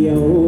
you.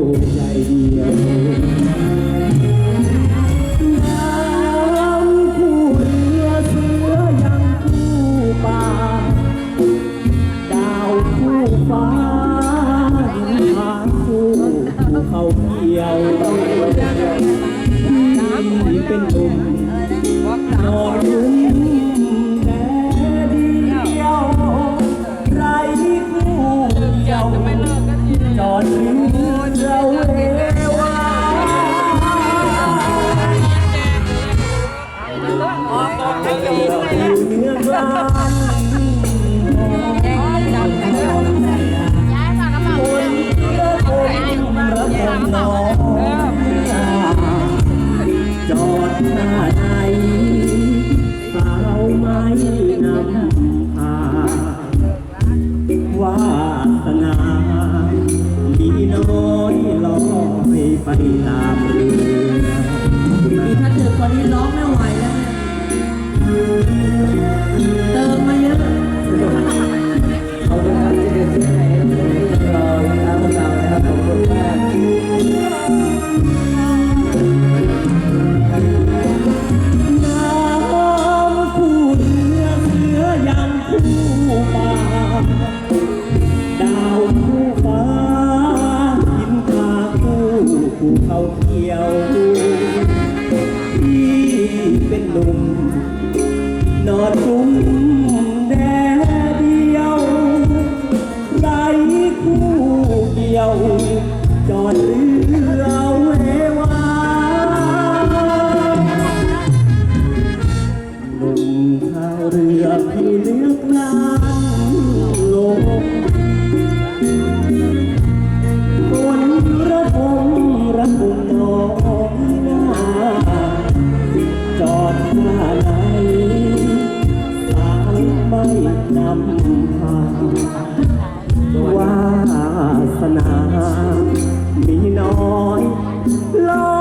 ไประดิษฐาเรือคุณพี่ทัศเดือดนนี้ร้องนะ เขาเกี่ยวพี่เป็นหนุ่ม นำพาวาสนา มีน้อยลอ